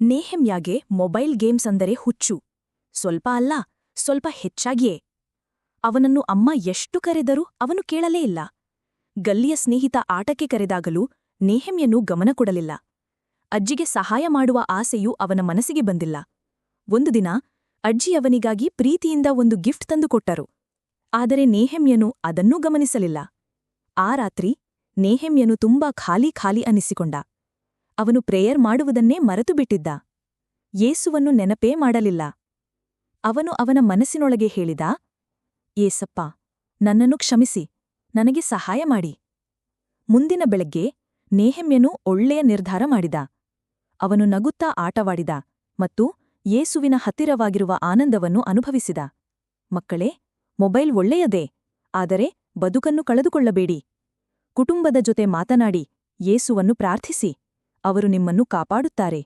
ನೇಹೆಮ್ಯಾಗೆ mobile games ಅಂದರೆ ಹುಚ್ಚು. ಸ್ವಲ್ಪ ಅಲ್ಲ, ಸ್ವಲ್ಪ ಹೆಚ್ಚಾಗಿಯೇ. ಅವನನ್ನು ಅಮ್ಮ ಎಷ್ಟು ಕರೆದರೂ ಅವನು ಕೇಳಲೇ ಇಲ್ಲ. ಗಲ್ಲಿಯ ಸ್ನೇಹಿತ ಆಟಕ್ಕೆ ಕರೆದಾಗಲೂ ನೇಹೆಮ್ಯನು ಗಮನ ಕೊಡಲಿಲ್ಲ. ಅಜ್ಜಿಗೆ ಸಹಾಯ ಮಾಡುವ ಆಸೆಯೂ ಅವನ ಮನಸ್ಸಿಗೆ ಬಂದಿಲ್ಲ. ಒಂದು ದಿನ ಅಜ್ಜಿ ಅವನಿಗಾಗಿ ಪ್ರೀತಿಯಿಂದ ಒಂದು ಗಿಫ್ಟ್ ತಂದುಕೊಟ್ಟರು ಆದರೆ ನೇಹೆಮ್ಯನು ಅದನ್ನೂ ಗಮನಿಸಲಿಲ್ಲ. ಆ ರಾತ್ರಿ ನೇಹೆಮ್ಯನು ತುಂಬಾ ಖಾಲಿ ಖಾಲಿ ಅನ್ನಿಸಿಕೊಂಡ. ಅವನು ಪ್ರೇಯರ್ ಮಾಡುವುದನ್ನೇ ಮರೆತು ಬಿಟ್ಟಿದ್ದ ಯೇಸುವನ್ನು ನೆನಪೇ ಮಾಡಲಿಲ್ಲ. ಅವನು ಅವನ ಮನಸ್ಸಿನೊಳಗೆ ಹೇಳಿದ, ಏಸಪ್ಪ, ನನ್ನನ್ನು ಕ್ಷಮಿಸಿ, ನನಗೆ ಸಹಾಯ ಮಾಡಿ. ಮುಂದಿನ ಬೆಳಗ್ಗೆ ನೇಹಮ್ಯನು ಒಳ್ಳೆಯ ನಿರ್ಧಾರ ಮಾಡಿದ. ಅವನು ನಗುತ್ತಾ ಆಟವಾಡಿದ ಮತ್ತು ಯೇಸುವಿನ ಹತ್ತಿರವಾಗಿರುವ ಆನಂದವನ್ನು ಅನುಭವಿಸಿದ. ಮಕ್ಕಳೇ, ಮೊಬೈಲ್ ಒಳ್ಳೆಯದೇ, ಆದರೆ ಬದುಕನ್ನು ಕಳೆದುಕೊಳ್ಳಬೇಡಿ. ಕುಟುಂಬದ ಜೊತೆ ಮಾತನಾಡಿ, ಯೇಸುವನ್ನು ಪ್ರಾರ್ಥಿಸಿ. ಅವರು ನಿಮ್ಮನ್ನು ಕಾಪಾಡುತ್ತಾರೆ.